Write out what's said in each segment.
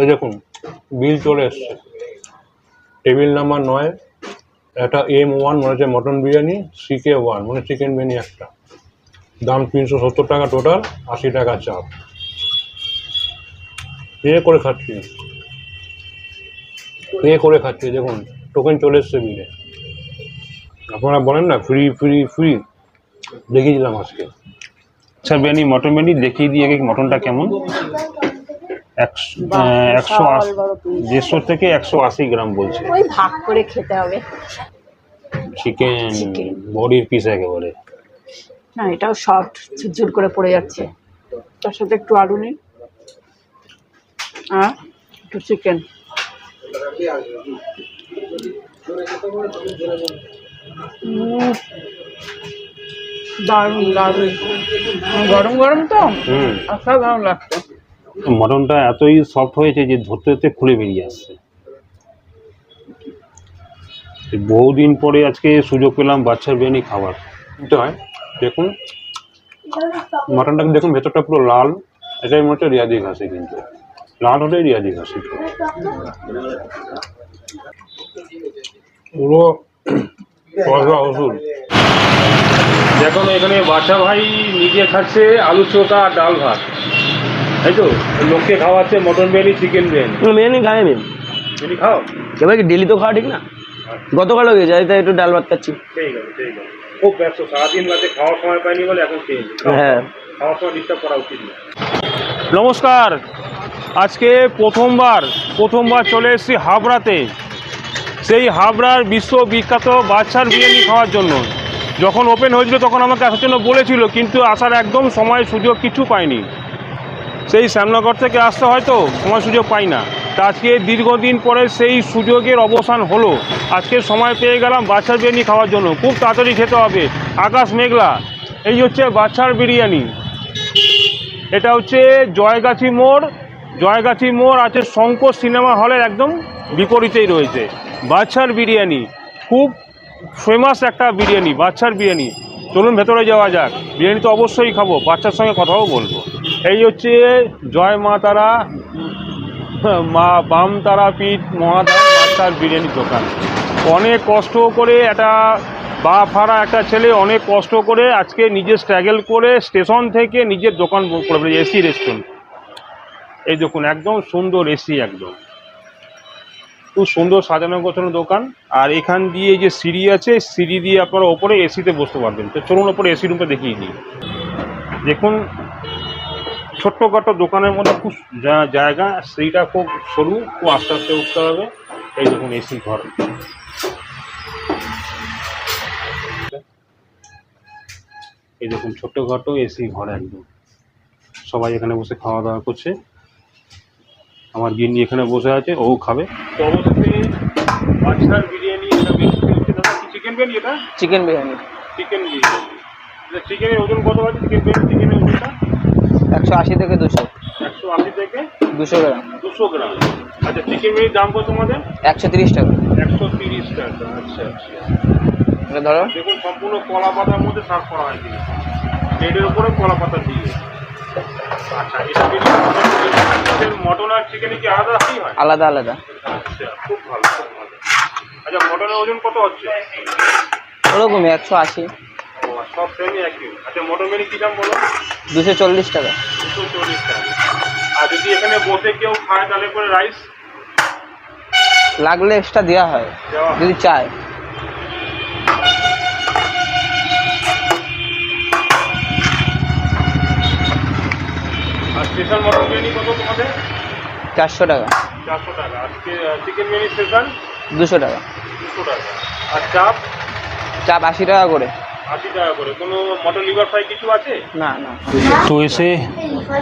এই দেখুন বিল চলে এসছে। টেবিল নাম্বার নয় এটা এম ওয়ান মানে হচ্ছে মটন বিরিয়ানি সিকে ওয়ান মানে চিকেন বিরিয়ানি একটা। দাম তিনশো সত্তর টাকা টোটাল আশি টাকা চাপ। পে করে খাচ্ছি। পে করে খাচ্ছি, দেখুন টোকেন চলে এসছে বিলে আপনারা বলেন না ফ্রি ফ্রি ফ্রি দেখিয়ে দিলাম আজকে। আচ্ছা বিরিয়ানি মটন বিরিয়ানি দেখিয়ে দিয়ে, মটনটা কেমন? একশো দেড়শো থেকে একশো আশি গ্রাম বলছে। ওই ভাগ করে খেতে হবে। চিকেন বডির পিস একেবারে। না এটাও সফট ঝুরঝুর করে পড়ে যাচ্ছে। তার সাথে একটু আলু নিন আর একটু চিকেন দারুণ দারুণ। গরম গরম তো? অসাধারণ লাগছে। মটনটা এতই সফট হয়েছে যে ধরতে ধরতে খুলে বেরিয়ে আসছে। বহুদিন পরে আজকে সুযোগ পেলাম বাচ্চার বিরিয়ানি খাবার নিতে হয় দেখুন, মাটনটাকে দেখুন, ভেতরটা পুরো লাল। এটাই মনে হচ্ছে রিয়াদি ঘাসে কিন্তু। লাল হলেই রিয়াদি ঘাসি পুরো দেখুন, এখানে বাচ্চা ভাই নিজে খাচ্ছে আলু চোখা আর ডাল ভাত। তাই তো লোককে খাওয়াচ্ছে মটন বিরিয়ানি চিকেন বিরিয়ানি। বিরিয়ানি খাই আমি বিরিয়ানি খাও? এবার কি ডেলি তো খাওয়া ঠিক না? গতকালও গেছে তাই একটু ডাল ভাত খাচ্ছি। ঠিক আছে ঠিক আছে খুব ব্যস্ত সারাদিন রাতে খাওয়ার সময় পাইনি বলে এখন খেয়ে হ্যাঁ। খাওয়ার সময় ডিস্টার্ব করা উচিত না। নমস্কার। আজকে প্রথমবার প্রথমবার চলে এসেছি হাবড়াতে। সেই হাবড়ার বিশ্ববিখ্যাত বাচ্চার বিরিয়ানি খাওয়ার জন্য। যখন ওপেন হয়েছিল তখন আমাকে আসার জন্য বলেছিল কিন্তু আসার একদম সময় সুযোগ কিছু পাইনি। সেই শ্যামনগর থেকে আসতে হয়তো সময় সুযোগ পাই না। তা আজকে দীর্ঘদিন পরে সেই সুযোগের অবসান হলো। আজকে সময় পেয়ে গেলাম বাচ্চার বিরিয়ানি খাওয়ার জন্য। খুব তাড়াতাড়ি খেতে হবে। আকাশ মেঘলা। এই হচ্ছে বাচ্চার বিরিয়ানি। এটা হচ্ছে জয়গাছি মোড়। জয়গাছি মোড় আছে শঙ্কর সিনেমা হলের একদম বিপরীতেই রয়েছে। বাচ্চার বিরিয়ানি। খুব ফেমাস একটা বিরিয়ানি, বাচ্চার বিরিয়ানি। চলুন ভেতরে যাওয়া যাক। বিরিয়ানি তো অবশ্যই খাব। বাচ্চার সঙ্গে কথাও বলব। এই হচ্ছে জয় মা তারা, মা বাম তারাপীঠ মহাদান বাচ্চার বিরিয়ানির দোকান। অনেক কষ্ট করে একটা বা ফাড়া একটা ছেলে অনেক কষ্ট করে আজকে নিজে স্ট্রাগল করে স্টেশন থেকে নিজের দোকান করে এসি রেস্টুরেন্ট এই দেখুন, একদম সুন্দর এসি, একদম। খুব সুন্দর সাজানো গোছানো দোকান। আর এখান দিয়ে যে সিঁড়ি আছে, সিঁড়ি দিয়ে আপনারা ওপরে এসিতে বসতে পারবেন। তো চলুন ওপরে এসি রুমটা দেখিয়ে দিই। দেখুন ছোট্টখাটো দোকানের মধ্যে খুব জায়গা সেইটা খুব সরু খুব আস্তে আস্তে উঠতে হবে। এই দেখুন এসি ঘর। এই দেখুন ছোট্টখাটো এসি ঘর একদম। সবাই এখানে বসে খাওয়া দাওয়া করছে। আমার গিন্নি এখানে বসে আছে ও খাবে। বিরিয়ানি চিকেন বিরিয়ানি এটা? চিকেন বিরিয়ানি। চিকেন বিরিয়ানি। চিকেনের ওজন কত আছে? চিকেন বিরিয়ানি চিকেনের ওজনটা? একশো আশি থেকে দুশো। একশো আশি থেকে দুশো গ্রাম। দুশো গ্রাম। আচ্ছা চিকেন বিরিয়ানির দাম কত তোমাদের? একশো তিরিশ টাকা। একশো তিরিশ টাকা আচ্ছা আচ্ছা। এটা ধরো। দেখুন সম্পূর্ণ কলা পাতার মধ্যে সার্ভ করা হয় কিন্তু। প্লেটের উপরে কলা পাতা দিয়ে। আচ্ছা এটা মটন? আর চিকেনে কি আলাদা হয়? আলাদা আলাদা। আচ্ছা খুব ভালো খুব ভালো। আচ্ছা মটনের ওজন কত হচ্ছে? ওরকমই একশো আশি। সব সেমই একই। আচ্ছা কী দাম বলো? দুশো চল্লিশ টাকা। দুশো চল্লিশ টাকা। আর যদি এখানে বসে কেউ খায় তাহলে পরে রাইস লাগলে এক্সট্রা দেওয়া হয় যদি চায়। আর স্পেশাল মটন বিরিয়ানি কত তোমাদের? চারশো টাকা। চারশো টাকা। আর চিকেন বিরিয়ানি স্পেশাল দুশো টাকা। দুশো টাকা। আর চাপ? চাপ আশি টাকা করে। আশি টাকা করে। কোনো মটন লিভার ফ্রাই কিছু আছে? না না। তো এসে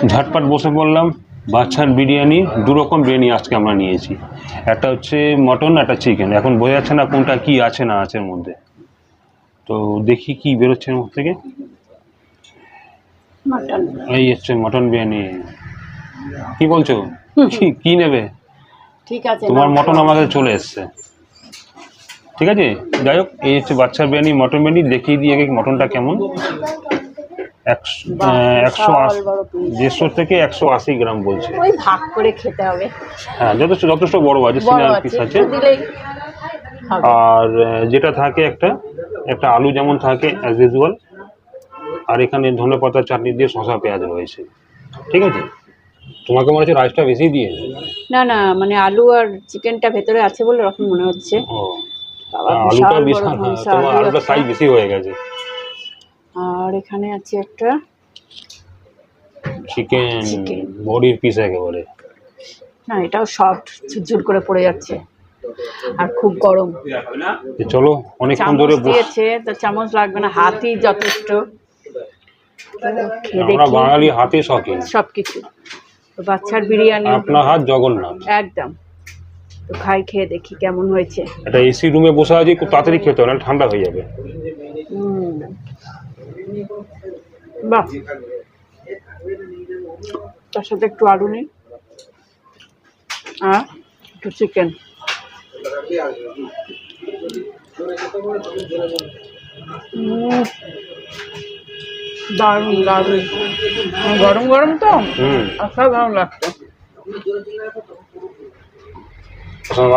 ঝটপট বসে পড়লাম বাচ্চার বিরিয়ানি দু রকম বিরিয়ানি আজকে আমরা নিয়েছি। একটা হচ্ছে মটন একটা চিকেন এখন বোঝা যাচ্ছে না কোনটা কি আছে না আছে মধ্যে। তো দেখি কি বেরোচ্ছে এর মধ্যে থেকে। এই হচ্ছে মটন বিরিয়ানি। কি বলছো? কি- কি নেবে? ঠিক আছে তোমার মটন আমাদের চলে এসছে। ঠিক আছে? যাই হোক এই হচ্ছে বাচ্চার বিরিয়ানি মটন বিরিয়ানি দেখিয়ে দিয়ে গিয়ে মটনটা কেমন। একশো একশো আশি দেড়শো থেকে একশো আশি গ্রাম বলছে। ওই ভাগ করে খেতে হবে। হ্যাঁ যথেষ্ট যথেষ্ট বড় আছে সিনার পিস আছে আর যেটা থাকে একটা একটা আলু যেমন থাকে অ্যাজ ইউজুয়াল আর এখানে ধনে পাতা চাটনি দিয়ে শশা পেঁয়াজ রয়েছে। ঠিক আছে? তোমাকে মনে হচ্ছে রাইসটা বেশি দিয়েছে না না মানে আলু আর চিকেনটা ভেতরে আছে বলে ওরকম মনে হচ্ছে। ও আলুটা বিশাল হ্যাঁ, তোমার আলুটা সাইজ বেশি হয়ে গেছে। আর এখানে আছে একটা চিকেন বডির পিস একেবারে। না এটাও সফট ঝুরঝুর করে পড়ে যাচ্ছে। আর খুব গরম। চলো অনেকক্ষণ ধরে বস দিয়েছে তো চামচ লাগবে না হাতই যথেষ্ট। আমরা বাঙালি হাতে শখিন সবকিছু। বাচ্চার বিরিয়ানি। আপনার হাত জগন্নাথ। একদম। তো খাই খেয়ে দেখি কেমন হয়েছে। একটা এসি রুমে বসে আছি খুব তাড়াতাড়ি খেতে হবে না ঠান্ডা হয়ে যাবে। বাহ। তার সাথে একটু আলু নেই। আর একটু চিকেন দারুণ দারুণ। গরম গরম তো? অসাধারণ তার সঙ্গে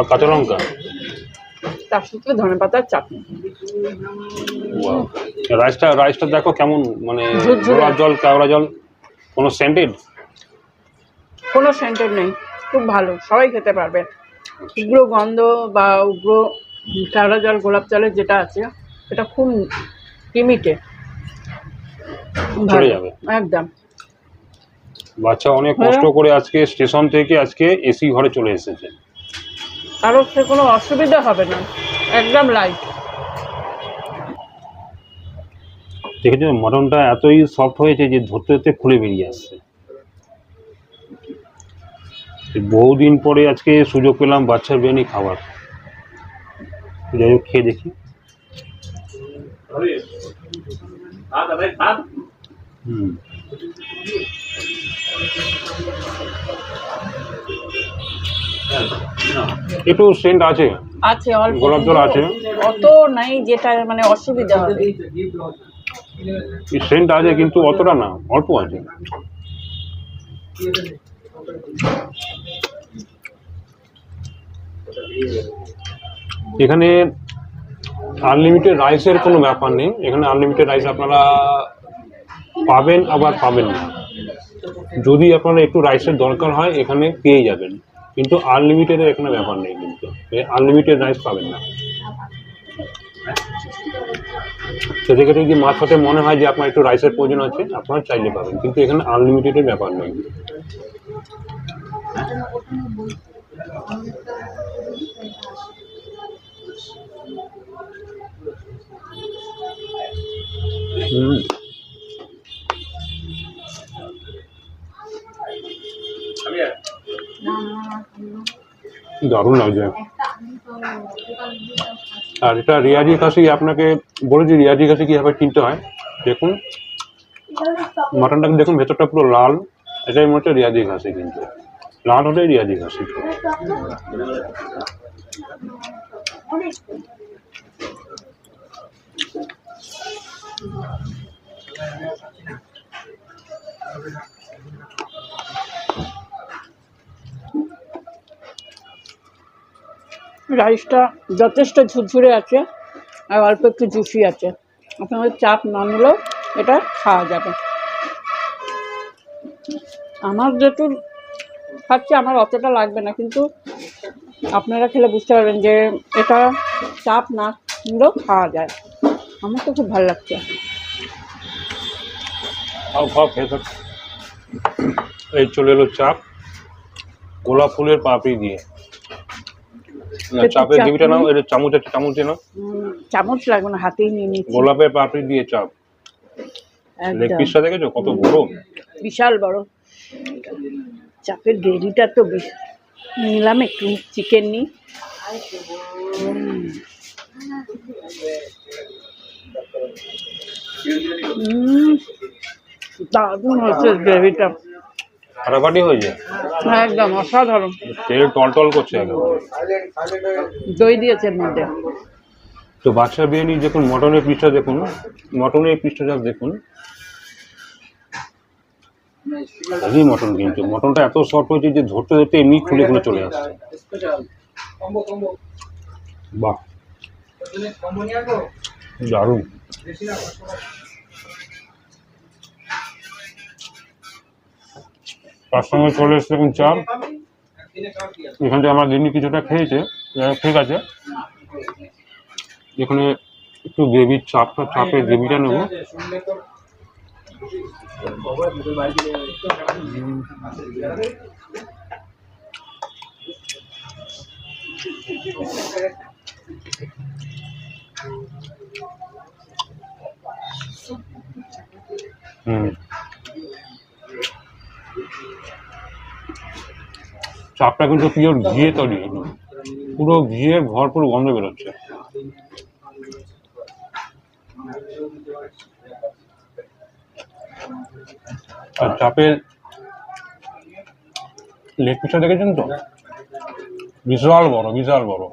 কাঁচা লঙ্কা? তার সাথে ধনে পাতার চাটনি। রাইসটা রাইসটা দেখো কেমন মানে। গোলাপ জল কেওড়া জল কোনো সেন্টেড কোনো সেন্টার নেই খুব ভালো সবাই খেতে পারবে। উগ্র গন্ধ বা উগ্র কেওড়া জল গোলাপ জলের যেটা আছে সেটা খুব লিমিটে চলে যাবে। একদম। বাচ্চা অনেক হ্যাঁ। কষ্ট করে আজকে স্টেশন থেকে আজকে এসি ঘরে চলে এসেছে। কারও সে কোনো অসুবিধা হবে না। একদম লাইট দেখেছ, মটনটা এতই সফট হয়েছে যে ধরতে ধরতে খুলে বেরিয়ে আসছে। বহুদিন পরে আজকে সুযোগ পেলাম বাচ্চার বিরিয়ানি খাবার যাই হোক, খেয়ে দেখি। হুম। একটু সেন্ট আছে। আছে অল্প গোলাপ জল আছে। অত নাই যেটা মানে অসুবিধা হবে। সেন্ট আছে কিন্তু অতটা না অল্প আছে। এখানে আনলিমিটেড রাইসের কোনো ব্যাপার নেই। এখানে আনলিমিটেড রাইস আপনারা পাবেন আবার পাবেন না। যদি আপনারা একটু রাইসের দরকার হয় এখানে পেয়ে যাবেন। কিন্তু আনলিমিটেডের এখানে ব্যাপার নেই কিন্তু। আনলিমিটেড রাইস পাবেন না। সেদিকে যদি মাছ হতে মনে হয় যে আপনার একটু রাইসের প্রয়োজন আছে, আপনারা চাইলে পাবেন। কিন্তু এখানে আনলিমিটেডের ব্যাপার নেই। হুম। দারুণ লাগছে। আর এটা রিয়াজি খাসি আপনাকে বলেছি রিয়াজি খাসি কীভাবে কিনতে হয়। দেখুন মাটনটা দেখুন, ভেতরটা পুরো লাল। এটাই মনে হচ্ছে রিয়াজি খাসি কিন্তু। লাল হলেই রিয়াজি খাসি রাইসটা যথেষ্ট ঝুরঝুরে আছে আর অল্প একটু জুসি আছে। আপনাদের চাপ না নিলেও এটা খাওয়া যাবে। আমার যেটু খাচ্ছে আমার অতটা লাগবে না, কিন্তু আপনারা খেলে বুঝতে পারবেন যে এটা চাপ না নিলেও খাওয়া যায়। আমার তো খুব ভালো লাগছে। এই চলে এলো চাপ। গোলাপ ফুলের পাপড়ি দিয়ে। চাপের চাপ গ্রেভিটা নাও এটা চামচ একটা চামচ নাও। চামচ লাগবে না হাতেই নিয়ে নিচ্ছি। গোলাপের পাপড়ি দিয়ে চাপ। লেগ পিসটা দেখেছ? কত বড়? বিশাল বড়। চাপের গ্রেভিটা তো নিলাম একটু চিকেন নিই। দারুণ হচ্ছে গ্রেভিটা। ফাটাফাটি হয়ে যায়? একদম অসাধারণ। তেল টল টল করছে দই দিয়েছে এর মধ্যে। তো বাচ্চা বিরিয়ানি দেখুন মটনের পিসটা দেখুন মটনের পিসটা যা দেখুন। হেভি মটন কিন্তু মটনটা এত সফট হয়েছে যে ধরতে ধরতে এমনি খুলে খুলে চলে আসছে। বাহ দারুণ। তার সঙ্গে চলে এসছে এখন চাপ এখান থেকে আমার দিনই কিছুটা খেয়েছে। ঠিক আছে। এখানে একটু গ্রেভির চাপটা চাপের গ্রেভিটা নেব। হুম। চাপটা কিন্তু পিওর ঘিয়ে তৈরি। পুরো ঘিয়ের ভরপুর গন্ধ বেরোচ্ছে। আর চাপের লেগ পিসটা দেখেছেন তো? বিশাল বড় বিশাল বড়।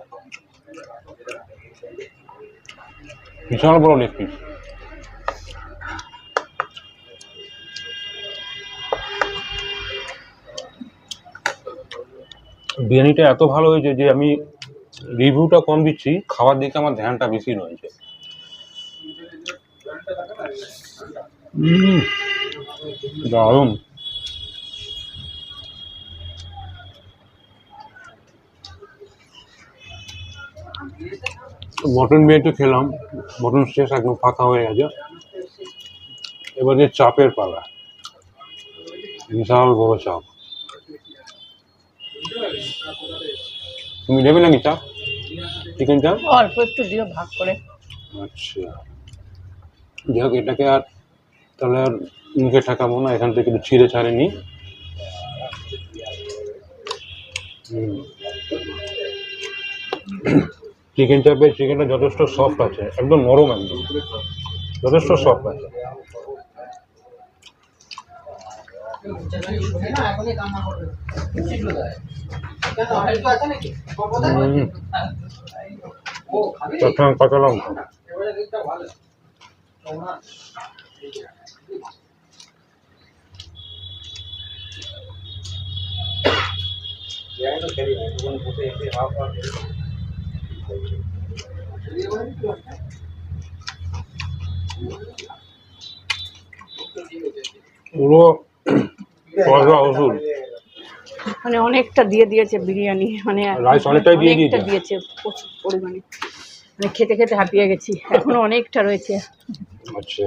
বিশাল বড় লেগ পিস। বিরিয়ানিটা এত ভালো হয়েছে যে আমি রিভিউটা কম দিচ্ছি খাবার দিকে আমার ধ্যানটা বেশি রয়েছে। দারুণ। মটন বিরিয়ানি খেলাম, মটন শেষ একদম ফাঁকা হয়ে গেছে। এবার যে চাপের পালা, বিশাল বড় চাপ। তুমি নেবে নাকি চাপ চিকেন চাপ অল্প একটু দিও ভাগ করে। আচ্ছা। যাই হোক এটাকে আর তাহলে আর মুখে ঠাকাবো না এখান থেকে একটু ছিঁড়ে ছাড়ে নিই চিকেন চাপের চিকেনটা যথেষ্ট সফট আছে একদম নরম একদম। যথেষ্ট সফট আছে। হুম। তার সঙ্গে কাঁচা লঙ্কা পুরো পয়সা ওষুধ? মানে অনেকটা দিয়ে দিয়েছে বিরিয়ানি মানে Rice অনেকটাই দিয়ে অনেকটা দিয়েছে। দিয়েছে প্রচুর পরিমাণে। মানে খেতে খেতে হাঁপিয়ে গেছি এখনও অনেকটা রয়েছে। আচ্ছা।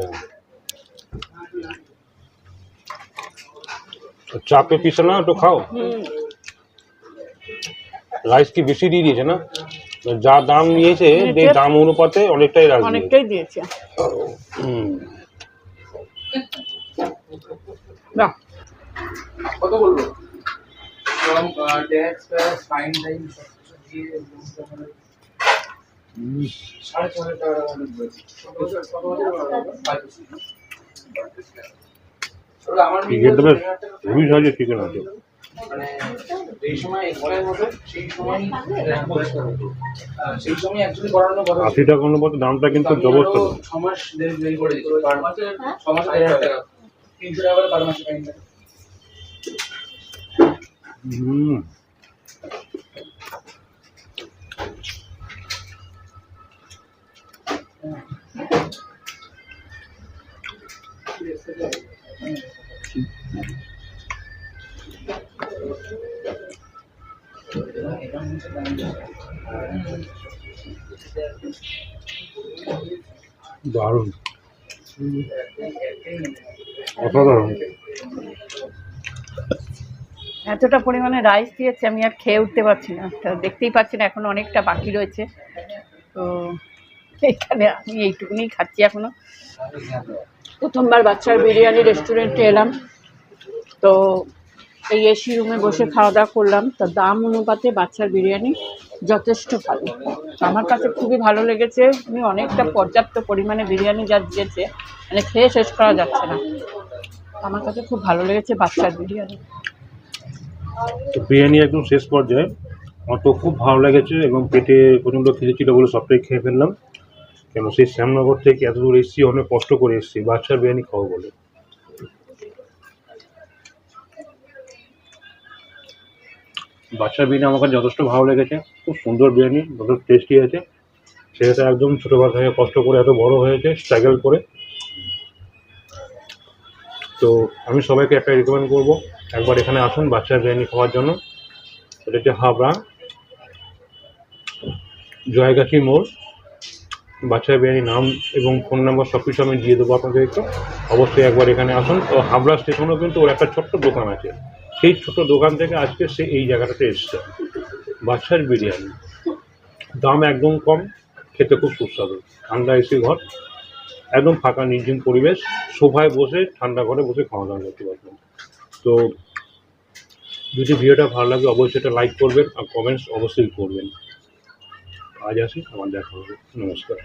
তো চাপে পিসে না একটু খাও। রাইস কি বেশি দিয়ে দিয়েছে না? যা দাম নিয়েছে নিয়েছে। দাম অনুপাতে অনেকটাই রাইস অনেকটাই দিয়েছে। হুম। বাহ কত বলব? From tax plus fine time কিছু দিয়ে মোটামুটি সাড়ে ছ হাজার মতো সাইজের চিকেন আছে। মানে এই সময় হতো সেই সময় সেই সময় অ্যাকচুয়ালি কথা। আশি টাকা অনুপাতে দামটা কিন্তু জবরদস্ত। আরও ছ মাস দেরি করে দিচ্ছি পার মাসে ছ মাসে হাজার টাকা। তিনশো টাকা করে হুম। দারুণ। এতটা পরিমাণে রাইস দিয়েছে, আমি আর খেয়ে উঠতে পারছি না। দেখতেই পাচ্ছি না এখন অনেকটা বাকি রয়েছে। তো এখানে আমি এইটুকুনি খাচ্ছি এখনও। প্রথমবার বাচ্চার বিরিয়ানি রেস্টুরেন্টে এলাম। তো এই এসি রুমে বসে খাওয়া দাওয়া করলাম। তো দাম অনুপাতে বাচ্চার বিরিয়ানি যথেষ্ট ভালো। আমার কাছে খুবই ভালো লেগেছে। উনি অনেকটা পর্যাপ্ত পরিমাণে বিরিয়ানি যা দিয়েছে মানে খেয়ে শেষ করা যাচ্ছে না। আমার কাছে খুব ভালো লেগেছে বাচ্চার বিরিয়ানি। বিরিয়ানি একদম শেষ পর্যায়ে। আমার তো খুব ভালো লেগেছে এবং পেটে প্রচণ্ড খেতে ছিল বলে সবটাই খেয়ে ফেললাম। কেন সেই শ্যামনগর থেকে এত দূর এসেছি, অনেক কষ্ট করে এসেছি। বাচ্চার বিরিয়ানি খাওয়া বলে। বাচ্চার বিরিয়ানি আমার কাছে যথেষ্ট ভালো লেগেছে। খুব সুন্দর বিরিয়ানি, যথেষ্ট টেস্টি আছে। সেটা একদম ছোটো থেকে কষ্ট করে এত বড় হয়েছে স্ট্রাগল করে। তো আমি সবাইকে একটা রিকমেন্ড করব। একবার এখানে আসুন বাচ্চার বিরিয়ানি খাওয়ার জন্য। এটা হচ্ছে হাবড়া জয়গাছি মোড়। বাচ্চার বিরিয়ানি নাম এবং ফোন নাম্বার সব কিছু আমি দিয়ে দেবো আপনাদেরকে। অবশ্যই একবার এখানে আসুন। তো হাবড়া স্টেশনেও কিন্তু ওর একটা ছোট্ট দোকান আছে। সেই ছোট্ট দোকান থেকে আজকে সে এই জায়গাটাতে এসছে। বাচ্চার বিরিয়ানি। দাম একদম কম, খেতে খুব সুস্বাদু। ঠান্ডা এসি ঘর। একদম ফাঁকা, নির্জন পরিবেশ সোফায় বসে, ঠান্ডা ঘরে বসে খাওয়া দাওয়া করতে পারবেন। তো যদি ভিডিওটা ভালো লাগে, অবশ্যই এটা লাইক করবেন আর কমেন্টস অবশ্যই করবেন। আজ আসি আমার দেখা হবে। নমস্কার।